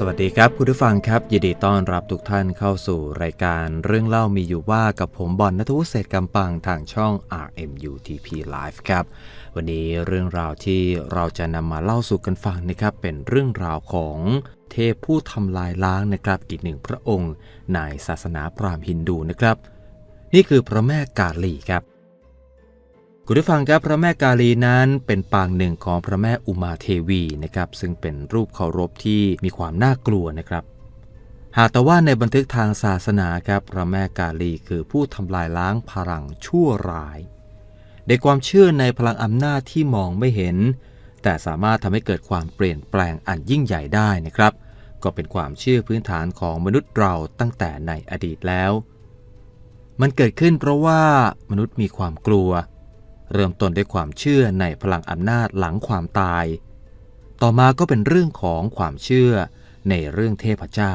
สวัสดีครับคุณผู้ฟังครับ ยินดีต้อนรับทุกท่านเข้าสู่รายการเรื่องเล่ามีอยู่ว่ากับผมบอลนัทวุฒิเศรษกำปังทางช่อง RMUTP Live ครับ วันนี้เรื่องราวที่เราจะนำมาเล่าสู่กันฟังนะครับ เป็นเรื่องราวของเทพผู้ทำลายล้างนะครับอีกหนึ่งพระองค์ในศาสนาพราหมณ์ฮินดูนะครับ นี่คือพระแม่กาลีครับ คุณผู้ฟังครับพระแม่กาลีนั้นเป็นปางหนึ่งของพระแม่อุมาเทวีนะครับซึ่งเป็นรูปเคารพที่มีความน่ากลัวนะครับ หากแต่ว่าในบันทึกทางศาสนาครับพระแม่กาลีคือผู้ทำลายล้างพลังชั่วร้ายในความเชื่อในพลังอำนาจที่มองไม่เห็น แต่สามารถทำให้เกิดความเปลี่ยนแปลงอันยิ่งใหญ่ได้นะครับ ก็เป็นความเชื่อพื้นฐานของมนุษย์เราตั้งแต่ในอดีตแล้ว มันเกิดขึ้นเพราะว่ามนุษย์มีความกลัว เริ่มต้นด้วยความเชื่อในพลังอำนาจหลังความตาย ต่อมาก็เป็นเรื่องของความเชื่อในเรื่องเทพเจ้า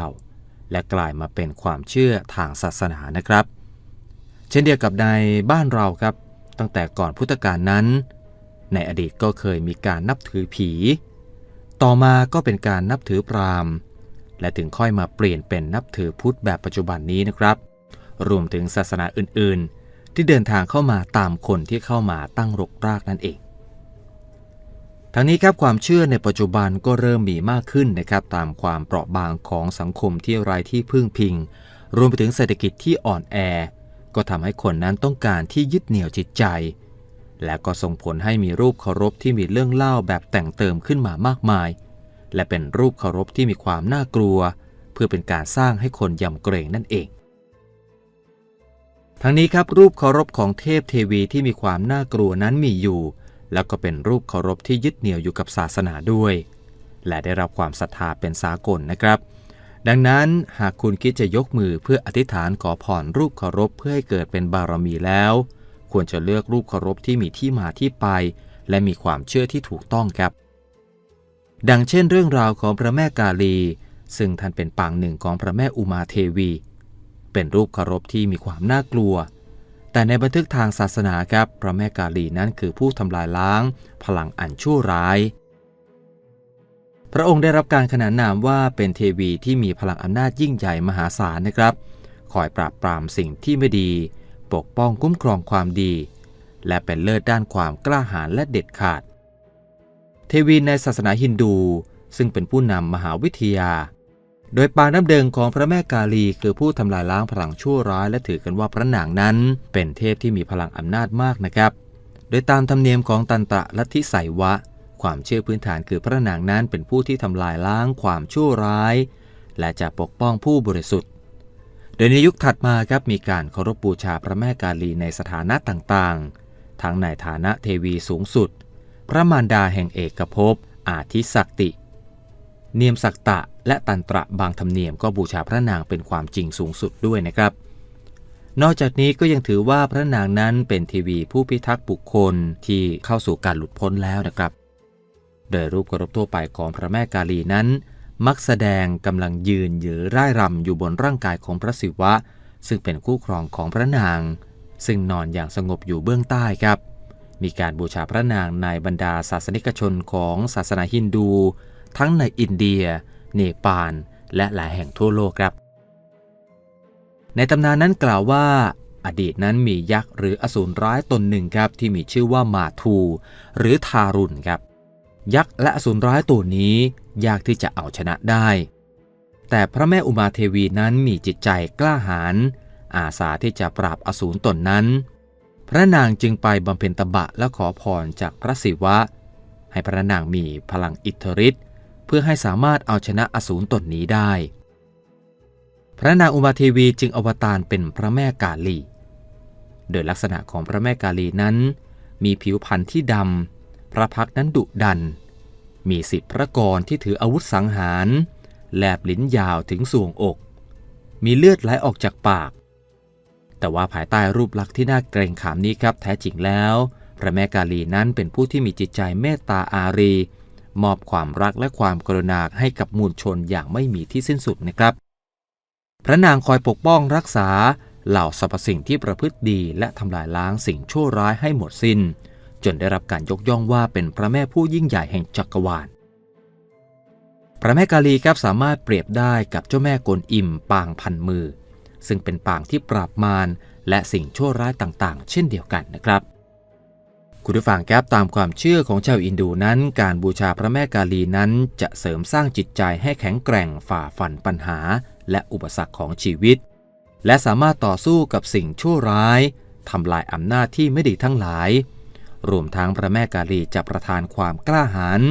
และกลายมาเป็นความเชื่อทางศาสนานะครับ เช่นเดียวกับในบ้านเราครับ ตั้งแต่ก่อนพุทธกาลนั้น ในอดีตก็เคยมีการนับถือผี ต่อมาก็เป็นการนับถือพราหมณ์และถึงค่อยมาเปลี่ยนเป็นนับถือพุทธแบบปัจจุบันนี้นะครับ รวมถึงศาสนาอื่นๆ ที่เดินทางเข้ามาตามคนที่เข้ามาตั้งรกรากนั่นเอง ทั้งนี้ครับความเชื่อในปัจจุบันก็เริ่มมีมากขึ้นนะครับตามความเปราะบางของสังคมที่ไร้ที่พึ่งพิง รวมไปถึงเศรษฐกิจที่อ่อนแอ ก็ทำให้คนนั้นต้องการที่ยึดเหนี่ยวจิตใจ และก็ส่งผลให้มีรูปเคารพที่มีเรื่องเล่าแบบแต่งเติมขึ้นมามากมาย และเป็นรูปเคารพที่มีความน่ากลัว เพื่อเป็นการสร้างให้คนยำเกรงนั่นเอง ทั้งนี้ครับรูปเคารพของเทพเทวีที่มีความน่ากลัวนั้นมีอยู่ แล้วก็เป็นรูปเคารพที่ยึดเหนี่ยวอยู่กับศาสนาด้วย และได้รับความศรัทธาเป็นสากลนะครับ ดังนั้นหากคุณคิดจะยกมือเพื่ออธิษฐานขอพรรูปเคารพเพื่อให้เกิดเป็นบารมีแล้ว ควรจะเลือกรูปเคารพที่มีที่มาที่ไป และมีความเชื่อที่ถูกต้องครับ ดังเช่น เรื่องราวของพระแม่กาลี ซึ่งท่านเป็นปางหนึ่งของพระแม่อุมาเทวี เป็นรูปเคารพที่มีความน่ากลัว แต่ในบันทึกทางศาสนาครับพระแม่กาลีนั้นคือผู้ทำลายล้าง พลังอันชั่วร้าย พระองค์ได้รับการขนานนามว่าเป็นเทวีที่มีพลังอำนาจยิ่งใหญ่มหาศาลนะครับ คอยปราบปรามสิ่งที่ไม่ดี ปกป้องคุ้มครองความดี และเป็นเลิศด้านความกล้าหาญและเด็ดขาด เทวีในศาสนาฮินดู ซึ่งเป็นผู้นำมหาวิทยา โดยปางน้ำเดิงของพระแม่กาลี คือผู้ทำลายล้างพลังชั่วร้ายและถือกันว่าพระนางนั้น เป็นเทพที่มีพลังอำนาจมากนะครับ โดยตามธรรมเนียมของตันตะลัทธิไสวะ ความเชื่อพื้นฐานคือพระนางนั้นเป็นผู้ที่ทำลายล้างความชั่วร้าย และจะปกป้องผู้บริสุทธิ์ โดยในยุคถัดมาครับมีการเคารพบูชาพระแม่กาลีในสถานะต่างๆ ทั้งในฐานะเทวีสูงสุด พระมารดาแห่งเอกภพอาทิศักติ เนียมศักตะ และตันตระบางธรรมเนียมก็บูชาพระนางเป็นความจริงสูงสุดด้วยนะครับ นอกจากนี้ก็ยังถือว่าพระนางนั้นเป็นทีวีผู้พิทักษ์บุคคลที่เข้าสู่การหลุดพ้นแล้วนะครับ โดยรูปเคารพทั่วไปของพระแม่กาลีนั้น มักแสดงกำลังยืนหรือร่ายรำอยู่บนร่างกายของพระศิวะ ซึ่งเป็นคู่ครองของพระนาง ซึ่งนอนอย่างสงบอยู่เบื้องใต้ครับ มีการบูชาพระนางในบรรดาศาสนิกชนของศาสนาฮินดู ทั้งในอินเดีย เนปาล และหลายแห่งทั่วโลกครับ ในตำนานนั้นกล่าวว่า อดีตนั้นมียักษ์หรืออสูรร้ายตนหนึ่งครับที่มีชื่อว่ามาทู หรือทารุณครับ ยักษ์และอสูรร้ายตัวนี้ยากที่จะเอาชนะได้ แต่พระแม่อุมาเทวีนั้นมีจิตใจกล้าหาญอาสาที่จะปราบอสูรตนนั้น พระนางจึงไปบำเพ็ญตบะและขอพรจากพระศิวะ ให้พระนางมีพลังอิทธิฤทธิ์ พื่อให้สามารถเอาชนะอสูรตนนี้ได้ พระนางอุมาเทวีจึงอวตารเป็นพระแม่กาลี โดยลักษณะของพระแม่กาลีนั้น มีผิวพรรณที่ดำ พระพักนั้นดุดัน มีสิบพระกรที่ถืออาวุธสังหาร แลบลิ้นยาวถึงสวงอก มีเลือดไหลออกจากปาก แต่ว่าภายใต้รูปลักษณ์ที่น่าเกรงขามนี้ครับแท้จริงแล้ว พระแม่กาลีนั้นเป็นผู้ที่มีจิตใจเมตตาอารี มอบความรักและความกรุณาให้กับมูลชนอย่างไม่มีที่สิ้นสุดนะครับ พระนางคอยปกป้องรักษาเหล่าสรรพสิ่งที่ประพฤติดีและทำลายล้างสิ่งชั่วร้ายให้หมดสิน้น จนได้รับการยกย่องว่าเป็นพระแม่ผู้ยิ่งใหญ่แห่งจักรวาล พระแม่กาลีครับสามารถเปรียบได้กับเจ้าแม่กวนอิมปางพันมือ ซึ่งเป็นปางที่ปราบมารและสิ่งชั่วร้ายต่างๆ เช่นเดียวกันนะครับ คุณผู้ฟังครับตามความเชื่อของชาวอินดูนั้น การบูชาพระแม่กาลีนั้น จะเสริมสร้างจิตใจให้แข็งแกร่งฝ่าฟันปัญหา และอุปสรรคของชีวิต และสามารถต่อสู้กับสิ่งชั่วร้ายทำลายอำนาจที่ไม่ดีทั้งหลาย รวมทั้งพระแม่กาลีจะประทานความกล้าหาญ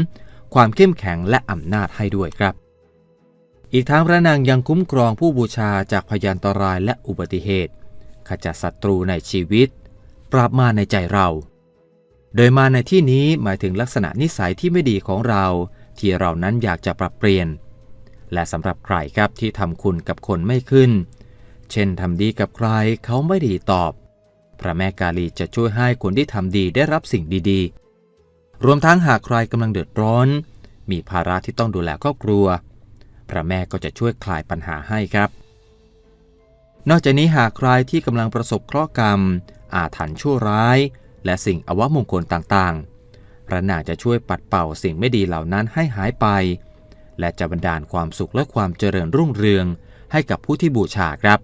ความเข้มแข็งและอำนาจให้ด้วยครับ อีกทั้งพระนางยังคุ้มครองผู้บูชาจากพยันตรายและอุบัติเหตุ ขจัดศัตรูในชีวิต ปราบมารในใจเรา โดยมาในที่นี้หมายถึงลักษณะนิสัยที่ไม่ดีของเรา ที่เรานั้นอยากจะปรับเปลี่ยน และสำหรับใครครับที่ทำคุณกับคนไม่ขึ้น เช่นทำดีกับใครเขาไม่ดีตอบ พระแม่กาลีจะช่วยให้คนที่ทำดีได้รับสิ่งดีๆ รวมทั้งหากใครกำลังเดือดร้อน มีภาระที่ต้องดูแลครอบครัว พระแม่ก็จะช่วยคลายปัญหาให้ครับ นอกจากนี้หากใครที่กำลังประสบเคราะห์กรรม อาถรรพ์ชั่วร้าย และสิ่งอวมงคลต่างๆ พระนางจะช่วยปัดเป่าสิ่งไม่ดีเหล่านั้นให้หายไป และจะบันดาลความสุขและความเจริญรุ่งเรืองให้กับผู้ที่บูชาครับ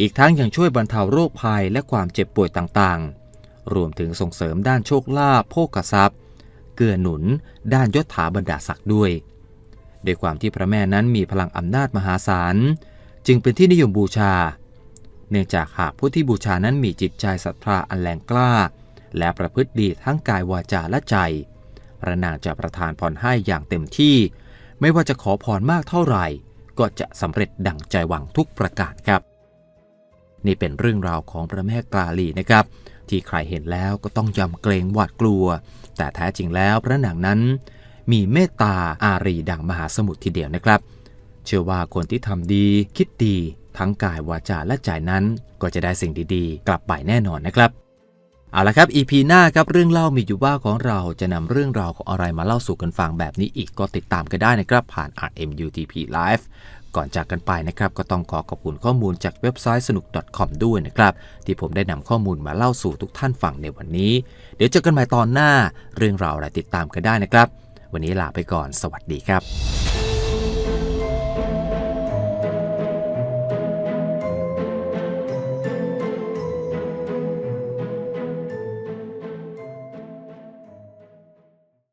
อีกทั้งยังช่วยบรรเทาโรคภัยและความเจ็บป่วยต่างๆ รวมถึงส่งเสริมด้านโชคลาภโภคทรัพย์ เกื้อหนุน ด้านยศถาบรรดาศักดิ์ด้วยด้วยความที่พระแม่นั้นมีพลังอำนาจมหาศาล จึงเป็นที่นิยมบูชา เนื่องจากหากผู้ที่บูชานั้นมีจิตใจศรัทธาอันแรงกล้า และประพฤติดีทั้งกายวาจาและใจ พระนางจะประทานพรให้อย่างเต็มที่ ไม่ว่าจะขอพรมากเท่าไหร่ ก็จะสำเร็จดั่งใจหวังทุกประการครับ นี่เป็นเรื่องราวของพระแม่กาลีนะครับ ที่ใครเห็นแล้วก็ต้องยำเกรงหวาดกลัว แต่แท้จริงแล้วพระนางนั้น มีเมตตาอารีดังมหาสมุทรทีเดียวนะครับ เชื่อว่าคนที่ทำดีคิดดี ทั้งกายวาจาและใจนั้น ก็จะได้สิ่งดีๆ กลับไปแน่นอนนะครับ เอาละครับ EP หน้าครับเรื่องเล่ามีอยู่ว่าของเราจะนำเรื่องราวของอะไรมาเล่าสู่กันฟังแบบนี้อีกก็ติดตามกันได้นะครับผ่าน RMUTP Live ก่อนจากกันไปนะครับก็ต้องขอขอบคุณข้อมูลจากเว็บไซต์สนุก .com ด้วยนะครับ ที่ผมได้นำข้อมูลมาเล่าสู่ทุกท่านฟังในวันนี้ เดี๋ยวเจอกันใหม่ตอนหน้า เรื่องราวอะไรติดตามกันได้นะครับ วันนี้ลาไปก่อนสวัสดีครับ